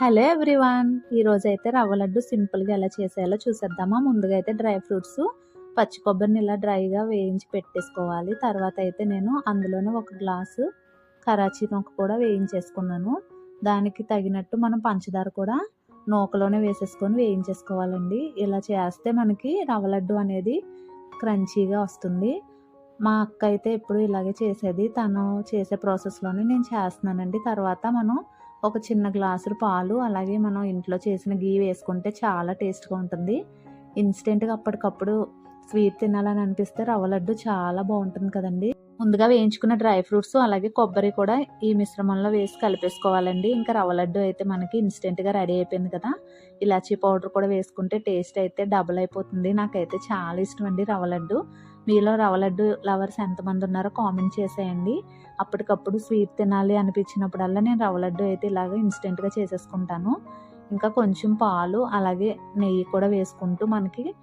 Hello everyone ఈరోజు అయితే రవ్వ లడ్డు సింపుల్గా ఎలా చేసేయాలో చూసేద్దామా. ముందుగా అయితే డ్రై ఫ్రూట్స్ పచ్చి కొబ్బరిని ఇలా డ్రైగా వేయించి పెట్టేసుకోవాలి. తర్వాత అయితే నేను అందులోనే ఒక గ్లాసు కరాచీ నూక కూడా వేయించేసుకున్నాను. దానికి తగినట్టు మనం పంచదార కూడా నూకలోనే వేసేసుకొని వేయించేసుకోవాలండి. ఇలా చేస్తే మనకి రవ్వ లడ్డు అనేది క్రంచీగా వస్తుంది. మా అక్క అయితే ఎప్పుడు ఇలాగే చేసేది. తను చేసే ప్రాసెస్లోనే నేను చేస్తున్నానండి. తర్వాత మనం ఒక చిన్న గ్లాసు పాలు అలాగే మనం ఇంట్లో చేసిన గీ వేసుకుంటే చాలా టేస్ట్గా ఉంటుంది. ఇన్స్టెంట్గా అప్పటికప్పుడు స్వీట్ తినాలని అనిపిస్తే రవ్వ లడ్డు చాలా బాగుంటుంది కదండి. ముందుగా వేయించుకున్న డ్రై ఫ్రూట్స్ అలాగే కొబ్బరి కూడా ఈ మిశ్రమంలో వేసి కలిపేసుకోవాలండి. ఇంకా రవ్వ లడ్డు అయితే మనకి ఇన్స్టెంట్గా రెడీ అయిపోయింది కదా. ఇలాచీ పౌడర్ కూడా వేసుకుంటే టేస్ట్ అయితే డబుల్ అయిపోతుంది. నాకైతే చాలా ఇష్టం అండి రవ్వ లడ్డు. మీలో రవ్వ లడ్డు లవర్స్ ఎంతమంది ఉన్నారో కామెంట్ చేసేయండి. అప్పటికప్పుడు స్వీట్ తినాలి అనిపించినప్పుడల్లా నేను రవ్వ లడ్డు అయితే ఇలాగ ఇన్స్టెంట్గా చేసేసుకుంటాను. ఇంకా కొంచెం పాలు అలాగే నెయ్యి కూడా వేసుకుంటూ మనకి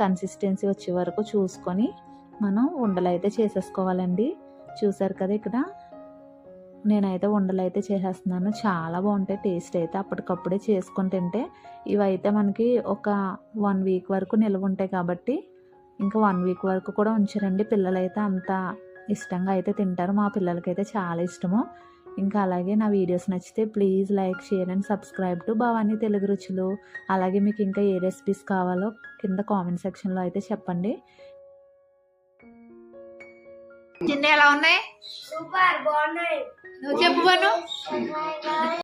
కన్సిస్టెన్సీ వచ్చే వరకు చూసుకొని మనం ఉండలు అయితే చేసేసుకోవాలండి. చూసారు కదా ఇక్కడ? నేనైతే ఉండలు అయితే చేసేస్తున్నాను. చాలా బాగుంటాయి టేస్ట్ అయితే అప్పటికప్పుడే చేసుకొని తింటే. ఇవైతే మనకి ఒక వన్ వీక్ వరకు నిల్వ ఉంటాయి కాబట్టి ఇంకా వన్ వీక్ వరకు కూడా ఉంచారండి. పిల్లలైతే అంత ఇష్టంగా అయితే తింటారు. మా పిల్లలకైతే చాలా ఇష్టము. ఇంకా అలాగే నా వీడియోస్ నచ్చితే please like share and subscribe to Bhavani Telugu Ruchulu అలాగే మీకు ఇంకా ఏ రెసిపీస్ కావాలో కింద కామెంట్ సెక్షన్లో అయితే చెప్పండి. ఎలా ఉన్నాయి? సూపర్ బాగున్నాయి. నువ్వు చెప్పు బను.